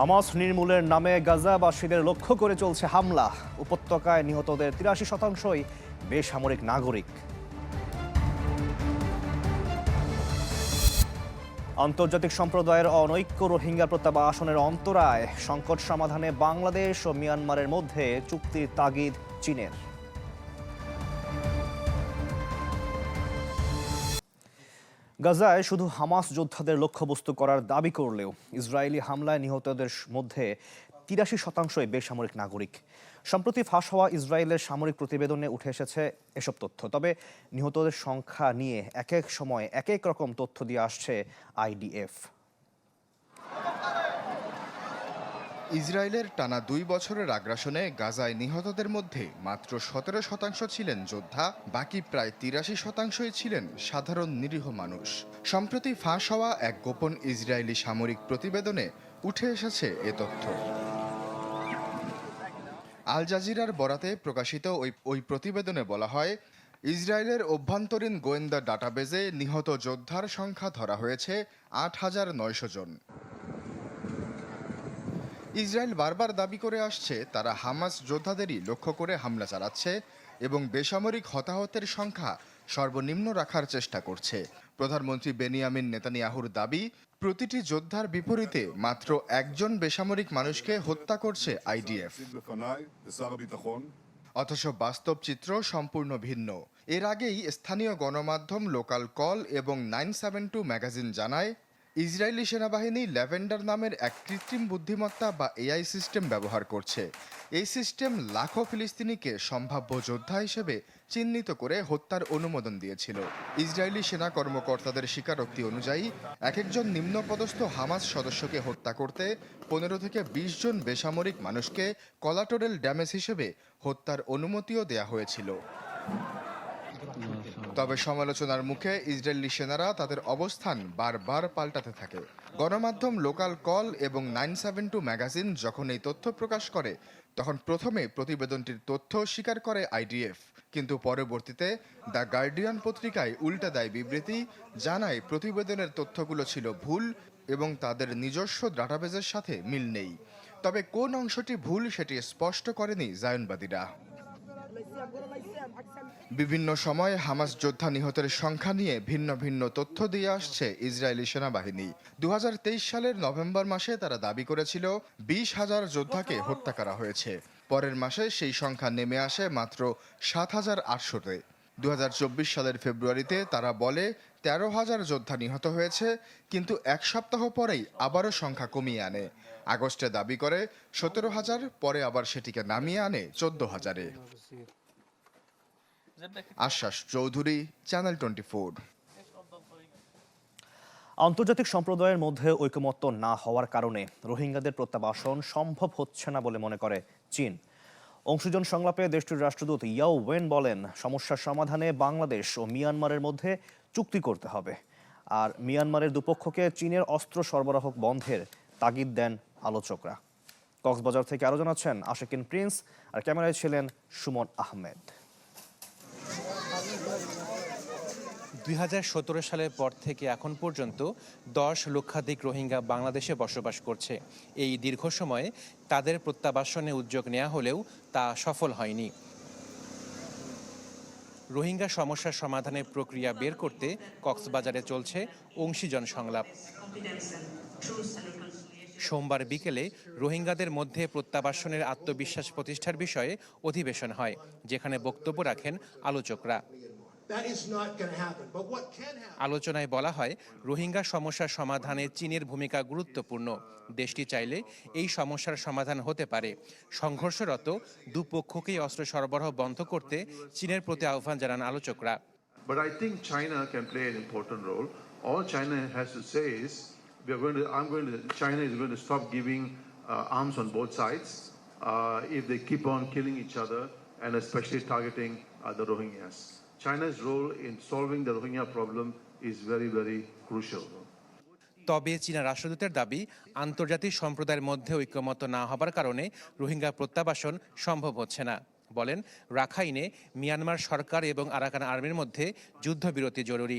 Hamas নির্মূলের নামে গাজাবাসীদের লক্ষ্য করে চলছে হামলা। উপত্যকায় নিহতদের তিরাশি শতাংশই বেসামরিক নাগরিক। আন্তর্জাতিক সম্প্রদায়ের অনৈক্য রোহিঙ্গা প্রত্যাবাসনের অন্তরায় সংকট সমাধানে বাংলাদেশ ও মিয়ানমারের মধ্যে চুক্তির তাগিদ চীনের। গাজায় শুধু হামাস যোদ্ধাদের লক্ষ্যবস্তু করার দাবি করলেও ইসরায়েলি হামলায় নিহতদের মধ্যে তিরাশি শতাংশই বেসামরিক নাগরিক। সম্প্রতি ফাঁস হওয়া ইসরায়েলের সামরিক প্রতিবেদনে উঠে এসেছে এসব তথ্য। তবে নিহতদের সংখ্যা নিয়ে এক এক সময় এক এক রকম তথ্য দিয়ে আসছে আইডিএফ। ইসরায়েলের টানা দুই বছরের আগ্রাসনে গাজায় নিহতদের মধ্যে মাত্র সতেরো শতাংশ ছিলেন যোদ্ধা, বাকি প্রায় তিরাশি শতাংশই ছিলেন সাধারণ নিরীহ মানুষ। সম্প্রতি ফাঁস হওয়া এক গোপন ইসরায়েলি সামরিক প্রতিবেদনে উঠে এসেছে এ তথ্য। আল জাজিরার বরাতে প্রকাশিত ওই ওই প্রতিবেদনে বলা হয়, ইসরায়েলের অভ্যন্তরীণ গোয়েন্দা ডাটাবেজে নিহত যোদ্ধার সংখ্যা ধরা হয়েছে আট হাজার নয়শো জন। ইসরায়েল বারবার দাবি করে আসছে, তারা হামাস যোদ্ধাদেরই লক্ষ্য করে হামলা চালাচ্ছে এবং বেসামরিক হতাহতের সংখ্যা সর্বনিম্ন রাখার চেষ্টা করছে। প্রধানমন্ত্রী বেনিয়ামিন নেতানিয়াহুর দাবি, প্রতিটি যোদ্ধার বিপরীতে মাত্র একজন বেসামরিক মানুষকে হত্যা করছে আইডিএফ। অথচ বাস্তব চিত্র সম্পূর্ণ ভিন্ন। এর আগেই স্থানীয় গণমাধ্যম লোকাল কল এবং নাইন সেভেন টু ম্যাগাজিন জানায় ইসরায়েলি সেনাবাহিনী ল্যাভেন্ডার নামের এক কৃত্রিম বুদ্ধিমত্তা বা এআই সিস্টেম ব্যবহার করছে। এই সিস্টেম লাখো ফিলিস্তিনিকে সম্ভাব্য যোদ্ধা হিসেবে চিহ্নিত করে হত্যার অনুমোদন দিয়েছিল। ইসরায়েলি সেনা কর্মকর্তাদের স্বীকারোক্তি অনুযায়ী, এক একজন নিম্নপদস্থ হামাস সদস্যকে হত্যা করতে পনেরো থেকে বিশ জন বেসামরিক মানুষকে কলাটোরেল ড্যামেজ হিসেবে হত্যার অনুমতিও দেয়া হয়েছিল। তবে সমালোচনার মুখে ইসরায়েলি সেনারা তাদের অবস্থান বারবার পাল্টাতে থাকে। গণমাধ্যম লোকাল কল এবং নাইন সেভেন টু ম্যাগাজিন যখন এই তথ্য প্রকাশ করে, তখন প্রথমে প্রতিবেদনটির তথ্য স্বীকার করে আইডিএফ। কিন্তু পরবর্তীতে দ্য গার্ডিয়ান পত্রিকায় উল্টা দেয় বিবৃতি, জানায় প্রতিবেদনের তথ্যগুলো ছিল ভুল এবং তাদের নিজস্ব ডাটাবেজের সাথে মিল নেই। তবে কোন অংশটি ভুল সেটি স্পষ্ট করেনি জায়নবাদীরা। বিভিন্ন সময়ে হামাস যোদ্ধা নিহতের সংখ্যা নিয়ে ভিন্ন ভিন্ন তথ্য দিয়ে আসছে ইসরায়েলি সেনাবাহিনী। দু হাজার তেইশ সালের নভেম্বর মাসে তারা দাবি করেছিল বিশ হাজার যোদ্ধাকে হত্যা করা হয়েছে। পরের মাসে সেই সংখ্যা নেমে আসে মাত্র সাত হাজার আটশোতে। দু হাজার চব্বিশ সালের ফেব্রুয়ারিতে তারা বলে, তেরো হাজার যোদ্ধা নিহত হয়েছে, কিন্তু এক সপ্তাহ পরেই আবারও সংখ্যা কমিয়ে আনে। আগস্টে দাবি করে, সতেরো হাজার, পরে আবার সেটিকে নামিয়ে আনে চোদ্দ হাজারে। আশ্বাস চৌধুরী, চ্যানেল টোয়েন্টি আন্তর্জাতিক সম্প্রদায়ের মধ্যে ঐকমত্য না হওয়ার কারণে রোহিঙ্গাদের প্রত্যাবাসন সম্ভব হচ্ছে না বলে মনে করে চীন। অংশজন সংলাপে দেশটির রাষ্ট্রদূত ইয়াও ওয়েন বলেন, সমস্যার সমাধানে বাংলাদেশ ও মিয়ানমারের মধ্যে চুক্তি করতে হবে। আর মিয়ানমারের দুপক্ষকে চীনের অস্ত্র সরবরাহ বন্ধের তাগিদ দেন আলোচকরা। কক্সবাজার থেকে আরও জানাচ্ছেন আশেকিন প্রিন্স, আর ক্যামেরায় ছিলেন সুমন আহমেদ। দুই হাজার সতেরো সালের পর থেকে এখন পর্যন্ত দশ লক্ষাধিক রোহিঙ্গা বাংলাদেশে বসবাস করছে। এই দীর্ঘ সময়ে তাদের প্রত্যাবাসনে উদ্যোগ নেওয়া হলেও তা সফল হয়নি। রোহিঙ্গা সমস্যার সমাধানের প্রক্রিয়া বের করতে কক্সবাজারে চলছে অংশীজন সংলাপ। সোমবার বিকেলে রোহিঙ্গাদের মধ্যে প্রত্যাবাসনের আত্মবিশ্বাস প্রতিষ্ঠার বিষয়ে অধিবেশন হয় যেখানে বক্তব্য রাখেন আলোচকরা? আলোচনায় বলা হয় রোহিঙ্গা সমস্যার সমাধানে চীনের ভূমিকা গুরুত্বপূর্ণ দেশটি চাইলে এই সমস্যার সমাধান হতে পারে সংঘর্ষরত দুপক্ষকেই অস্ত্র সরবরাহ বন্ধ করতে চীনের প্রতি আহ্বান জানান আলোচকরা But I think China can play an important role. All China has to say is, we are going to, I'm going to, China is going to stop giving uh, arms on both sides uh, if they keep on killing each other and especially targeting uh, the Rohingyas. China's role in solving the Rohingya problem is very, very crucial. তবে চীনা রাষ্ট্রদূতের দাবি আন্তর্জাতিক সম্প্রদায়ের মধ্যে ঐক্যমত না হবার কারণে রোহিঙ্গা প্রত্যাবাসন সম্ভব হচ্ছে না বলেন রাখাইনে মিয়ানমার সরকার এবং আরাকান আর্মির মধ্যে যুদ্ধবিরতি জরুরি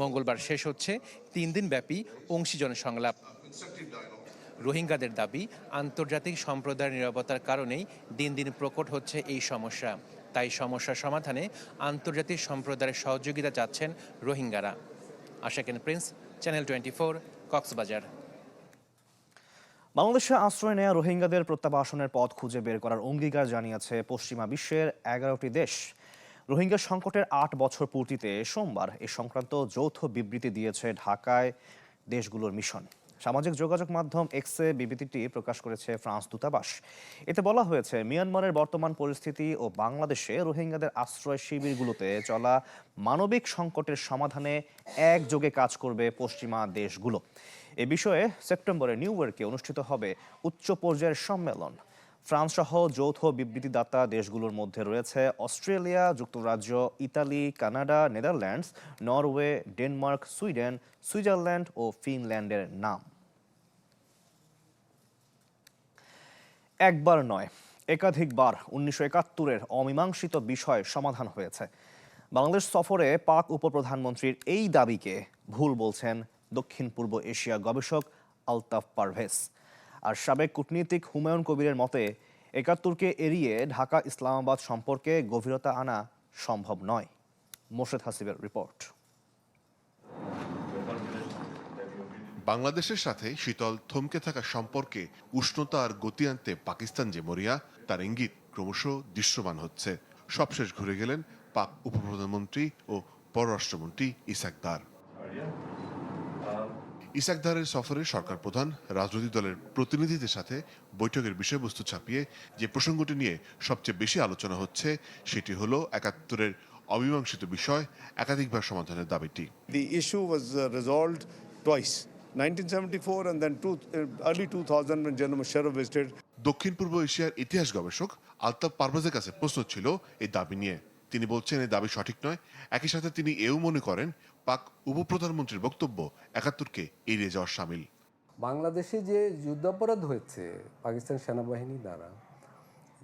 মঙ্গলবার শেষ হচ্ছে তিন দিন ব্যাপী অংশীজন সংলাপ রোহিঙ্গাদের দাবি, আন্তর্জাতিক সম্প্রদায়ের নিরাপত্তার কারণেই দিন দিন প্রকট হচ্ছে এই সমস্যা। তাই সমস্যা সমাধানে আন্তর্জাতিক সম্প্রদায়ের সহযোগিতা চাচ্ছেন রোহিঙ্গারা। আশাকেন Prince, channel twenty four, Cox's Bazar. বাংলাদেশে আশ্রয় নেয়া রোহিঙ্গাদের প্রত্যাবাসনের পথ খুঁজে বের করার অঙ্গীকার জানিয়েছে পশ্চিমা বিশ্বের এগারোটি দেশ। রোহিঙ্গা সংকটের আট বছর পূর্তিতে সোমবার এ সংক্রান্ত যৌথ বিবৃতি দিয়েছে ঢাকায় দেশগুলোর মিশন। সামাজিক যোগাযোগ মাধ্যম এক্সে বিবৃতিটি প্রকাশ করেছে ফ্রান্স দূতাবাস। এতে বলা হয়েছে, মিয়ানমারের বর্তমান পরিস্থিতি ও বাংলাদেশে রোহিঙ্গাদের আশ্রয় শিবিরগুলোতে চলা মানবিক সংকটের সমাধানে একযোগে কাজ করবে পশ্চিমা দেশগুলো। এ বিষয়ে সেপ্টেম্বরে নিউ ইয়র্কে অনুষ্ঠিত হবে উচ্চ পর্যায়ের সম্মেলন। ফ্রান্স সহ যৌথ বিবৃতিদাতা দেশগুলোর মধ্যে রয়েছে অস্ট্রেলিয়া, যুক্তরাজ্য, Italy, Canada, Netherlands, Norway, Denmark, Sweden, Switzerland ও ফিনল্যান্ডের নাম। একবার নয়, একাধিকবার উনিশশো একাত্তরের অমীমাংসিত বিষয় সমাধান হয়েছে। বাংলাদেশ সফরে পাক উপপ্রধানমন্ত্রীর এই দাবিকে ভুল বলছেন দক্ষিণ পূর্ব এশিয়া গবেষক আলতাফ পারভেজ। আর সাবেক কূটনীতিক হুমায়ুন কবিরের মতে, একাত্তরকে এড়িয়ে ঢাকা ইসলামাবাদ সম্পর্কে গভীরতা আনা সম্ভব নয়। মোর্শেদ হাসিবের রিপোর্ট। বাংলাদেশের সাথে শীতল থমকে থাকা সম্পর্কে উষ্ণতা আর গতি আনতে পাকিস্তান যে মরিয়া, তার ইঙ্গিত ক্রমশ দৃশ্যমান হচ্ছে। সবশেষ ঘুরে গেলেন পাক উপপ্রধানমন্ত্রী ও পররাষ্ট্রমন্ত্রী ইসাকদার ইসাকদারের সফরে সরকার প্রধান রাজনৈতিক দলের প্রতিনিধিদের সাথে বৈঠকের বিষয়বস্তু ছাপিয়ে যে প্রসঙ্গটি নিয়ে সবচেয়ে বেশি আলোচনা হচ্ছে সেটি হলো একাত্তরের অমীমাংসিত বিষয় একাধিকবার সমাধানের দাবিটি। The issue was uh, resolved twice, 1974 and then two, uh, early 2000 when General Musharraf visited. দক্ষিণ পূর্ব এশিয়ার ইতিহাস গবেষক আলতাফ পারভেজের কাছে প্রশ্ন ছিল এই দাবি নিয়ে। তিনি বলছেন এই দাবি সঠিক নয়। একই সাথে তিনি এও মনে করেন পাক উপপ্রধানমন্ত্রীর বক্তব্য একাত্তরকে এড়িয়ে যাওয়ার সামিল। বাংলাদেশে যে যুদ্ধাপরাধ হয়েছে পাকিস্তান সেনাবাহিনী দ্বারা,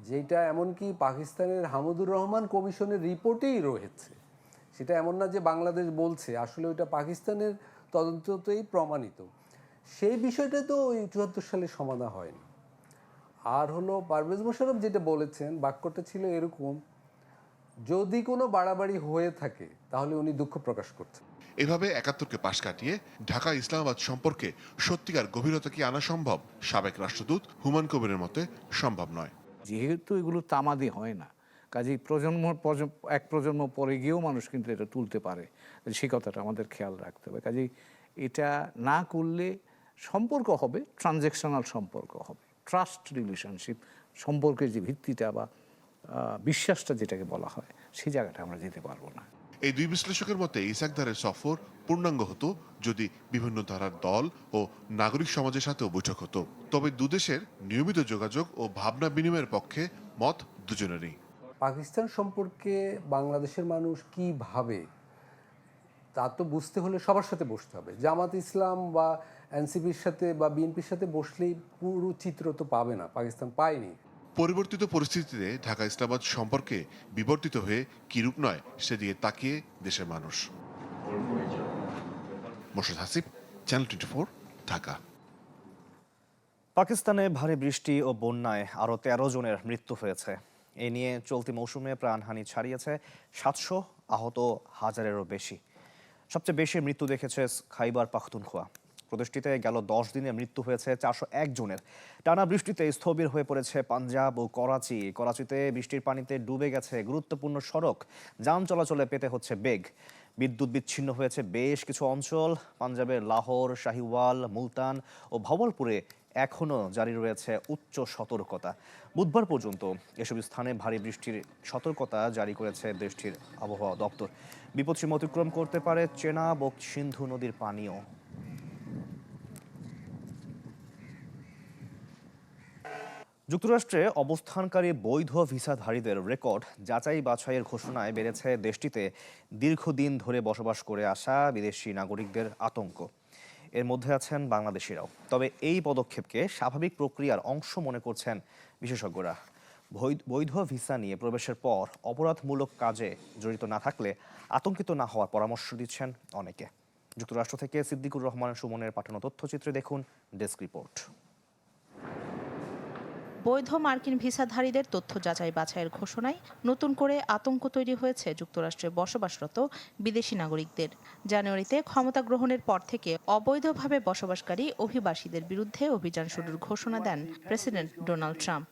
যেটা এমনকি পাকিস্তানের হামুদুর রহমান কমিশনের রিপোর্টেই রয়েছে, সেটা এমন না যে বাংলাদেশ বলছে, আসলে ওইটা পাকিস্তানের তদন্ততেই প্রমাণিত। সেই বিষয়টা তো ওই চুয়াত্তর সালে সমাধান হয়নি। আর হলো পারভেজ মোশারফ যেটা বলেছেন, বাক্যটা ছিল এরকম, যদি কোনো বাড়াবাড়ি হয়ে থাকে, তাহলে উনি দুঃখ প্রকাশ করছেন। এভাবে একাত্তরকে পাশ কাটিয়ে ঢাকা ইসলামাবাদ সম্পর্কে সত্যিকার গভীরতা কি আনা সম্ভব? সাবেক রাষ্ট্রদূত হুমান কবিরের মতে সম্ভব নয়। যেহেতু এগুলো তামাদি হয় না, কাজেই প্রজন্ম এক প্রজন্ম পরে গিয়েও মানুষ কিন্তু এটা তুলতে পারে। সেই কথাটা আমাদের খেয়াল রাখতে হবে। কাজেই এটা না করলে সম্পর্ক হবে ট্রানজ্যাকশনাল সম্পর্ক হবে। ট্রাস্ট রিলেশনশিপ সম্পর্কের যে ভিত্তিটা বা বিশ্বাসটা যেটাকে বলা হয় সেই জায়গাটা আমরা যেতে পারব না। এই দুই বিশ্লেষকের মতে ইসাকদারের সফর পূর্ণাঙ্গ হতো যদি বিভিন্ন ধারার দল ও নাগরিক সমাজের সাথেও বৈঠক হতো। তবে দুদেশের নিয়মিত যোগাযোগ ও ভাবনা বিনিময়ের পক্ষে মত দুজনেরই। পাকিস্তান সম্পর্কে বাংলাদেশের মানুষ কি ভাবে, তা তো বুঝতে হলে সবার সাথে বসতে হবে। জামাত ইসলাম বা এনসিপির সাথে বা বিএনপির সাথে বসলেই পুরো চিত্র তো পাবে না, পাকিস্তান পায়নি। পরিবর্তিত পরিস্থিতিতে ঢাকা ইসলামাবাদ সম্পর্কে বিবর্তিত হয়ে কিরূপ নয় সেদিকে তাকিয়ে দেশের মানুষ। Channel four Dhaka. পাকিস্তানে ভারী বৃষ্টি ও বন্যায় আরও তেরো জনের মৃত্যু হয়েছে। এ নিয়ে চলতি মৌসুমে প্রাণহানি ছাড়িয়েছে সাতশো, আহত হাজারেরও বেশি। সবচেয়ে বেশি মৃত্যু দেখেছে খাইবার পাখতুনখোয়া। প্রদেশটিতে গেল দশ দিনে মৃত্যু হয়েছে চারশো এক জনের। টানা বৃষ্টিতে স্থবির হয়ে পড়েছে পাঞ্জাব ও করাচি। করাচিতে বৃষ্টির পানিতে ডুবে গেছে গুরুত্বপূর্ণ সড়ক, যান চলাচলে পেতে হচ্ছে বেগ। বিদ্যুৎ বিচ্ছিন্ন হয়েছে বেশ কিছু অঞ্চল, পাঞ্জাবের লাহোর, শাহিওয়াল, মুলতান ও ভাওয়ালপুরে এখনও জারি রয়েছে উচ্চ সতর্কতা। বুধবার পর্যন্ত এসব স্থানে ভারী বৃষ্টির সতর্কতা জারি করেছে দেশটির আবহাওয়া দপ্তর। বিপদসীমা অতিক্রম করতে পারে চেনাব ও সিন্ধু নদীর পানীয় যুক্তরাষ্ট্রে অবস্থানকারী বৈধ ভিসাধারীদের রেকর্ড যাচাই বাছাইয়ের ঘোষণায় বেড়েছে দেশটিতে দীর্ঘদিন ধরে বসবাস করে আসা বিদেশি নাগরিকদের আতঙ্ক। এর মধ্যে আছেন বাংলাদেশিরাও। তবে এই পদক্ষেপকে স্বাভাবিক প্রক্রিয়ার অংশ মনে করছেন বিশেষজ্ঞরা। বৈধ ভিসা নিয়ে প্রবেশের পর অপরাধমূলক কাজে জড়িত না থাকলে আতঙ্কিত না হওয়ার পরামর্শ দিচ্ছেন অনেকে। যুক্তরাষ্ট্র থেকে সিদ্দিকুর রহমান সুমনের পাঠানো তথ্যচিত্রে দেখুন ডেস্ক রিপোর্ট। বৈধ মার্কিন ভিসাধারীদের তথ্য যাচাই বাছাইয়ের ঘোষণায় নতুন করে আতঙ্ক তৈরি হয়েছে যুক্তরাষ্ট্রে বসবাসরত বিদেশি নাগরিকদের। জানুয়ারিতে ক্ষমতা গ্রহণের পর থেকে অবৈধভাবে বসবাসকারী অভিবাসীদের বিরুদ্ধে অভিযান শুরুর ঘোষণা দেন প্রেসিডেন্ট ডোনাল্ড ট্রাম্প।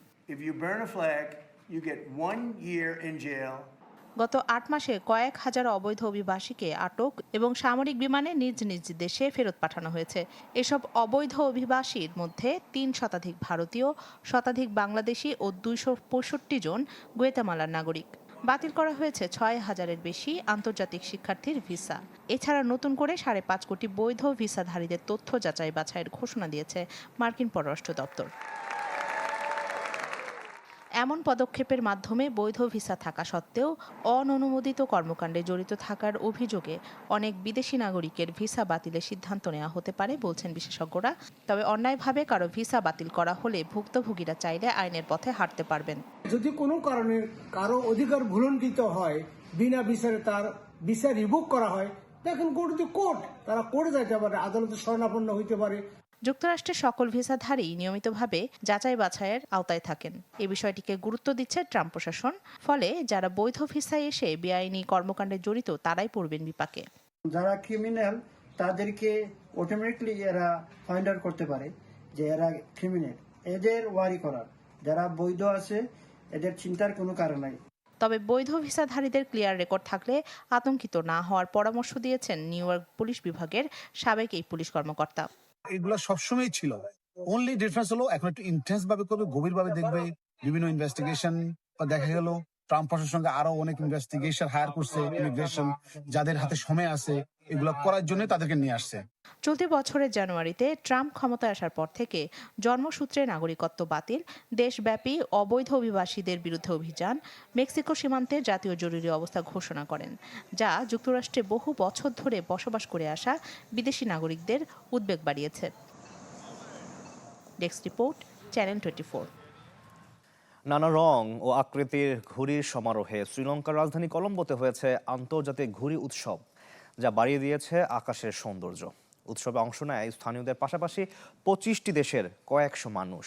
গত আট মাসে কয়েক হাজার অবৈধ অভিবাসীকে আটক এবং সামরিক বিমানে নিজ নিজ দেশে ফেরত পাঠানো হয়েছে। এসব অবৈধ অভিবাসীর মধ্যে তিন শতাধিক ভারতীয়, শতাধিক বাংলাদেশি ও দুইশো পঁয়ষট্টি জন গুয়েতামালার নাগরিক। বাতিল করা হয়েছে ছয় হাজারের বেশি আন্তর্জাতিক শিক্ষার্থীর ভিসা। এছাড়া নতুন করে সাড়ে পাঁচ কোটি বৈধ ভিসাধারীদের তথ্য যাচাই বাছাইয়ের ঘোষণা দিয়েছে মার্কিন পররাষ্ট্র দপ্তর। এমন পদক্ষেপের মাধ্যমে বৈধ ভিসা থাকা সত্ত্বেও অননুমোদিত কর্মকাণ্ডে জড়িত থাকার অভিযোগে অনেক বিদেশি নাগরিকের ভিসা বাতিলের সিদ্ধান্ত নেওয়া হতে পারে বলছেন বিশেষজ্ঞরা। তবে অন্যায়ভাবে কারও ভিসা বাতিল করা হলে ভুক্তভোগীরা চাইলে আইনের পথে হাঁটতে পারবেন। যদি কোনো কারণে কারও অধিকার ভুলণ্ঠিত হয়, বিনা বিচারে তার বিচার রিভোক করা হয়, দেখেন গো টু কোর্ট, তারা কোর্টে যেতে পারে, আদালতে শরণাপন্ন হইতে পারে। যুক্তরাষ্ট্রের সকল ভিসাধারী নিয়মিতভাবে যাচাই বাছাইয়ের আওতায় থাকেন। এ বিষয়টিকে গুরুত্ব দিচ্ছে ট্রাম্প প্রশাসন ফলে যারা বৈধ ভিসায় এসে বেআইনি কর্মকাণ্ডে জড়িত তারাই পড়বেন বিপাকে। যারা ক্রিমিনাল তাদেরকে অটোমেটিকলি এরা ফাইন্ড আউট করতে পারে যে এরা ক্রিমিনাল এদের ওয়ারি করার। যারা বৈধ আছে এদের চিন্তার কোনো কারণ নাই। তবে বৈধ ভিসাধারীদের ক্লিয়ার রেকর্ড থাকলে আতঙ্কিত না হওয়ার পরামর্শ দিয়েছেন নিউ ইয়র্ক পুলিশ বিভাগের সাবেক এই পুলিশ কর্মকর্তা। এগুলো সবসময় ছিল। অনলি ডিফারেন্স হলো, এখন একটু ইন্টেন্স ভাবে করবে গভীর ভাবে দেখবে, বিভিন্ন ইনভেস্টিগেশন দেখা গেল ট্রাম্প সঙ্গে আরও অনেক ইনভেস্টিগেশন হায়ার করছে ইমিগ্রেশন যাদের হাতে সময় আছে, এগুলো করার জন্য তাদেরকে নিয়ে আসছে। চলতি বছরের জানুয়ারিতে ট্রাম্প ক্ষমতায় আসার পর থেকে জন্মসূত্রে নাগরিকত্ব বাতিল, দেশব্যাপী অবৈধ অভিবাসীদের বিরুদ্ধে অভিযান, মেক্সিকো সীমান্তে জাতীয় জরুরি অবস্থা ঘোষণা করেন, যা যুক্তরাষ্ট্রে বহু বছর ধরে বসবাস করে আসা বিদেশি নাগরিকদের উদ্বেগ বাড়িয়েছে। ডেস্ক রিপোর্ট, চ্যানেল টোয়েন্টি নানা রং ও আকৃতির ঘুড়ির সমারোহে শ্রীলঙ্কার রাজধানী কলম্বোতে হয়েছে আন্তর্জাতিক ঘুড়ি উৎসব, যা বাড়িয়ে দিয়েছে আকাশের সৌন্দর্য। উৎসবে অংশ নেয় স্থানীয়দের পাশাপাশি পঁচিশটি দেশের কয়েকশো মানুষ।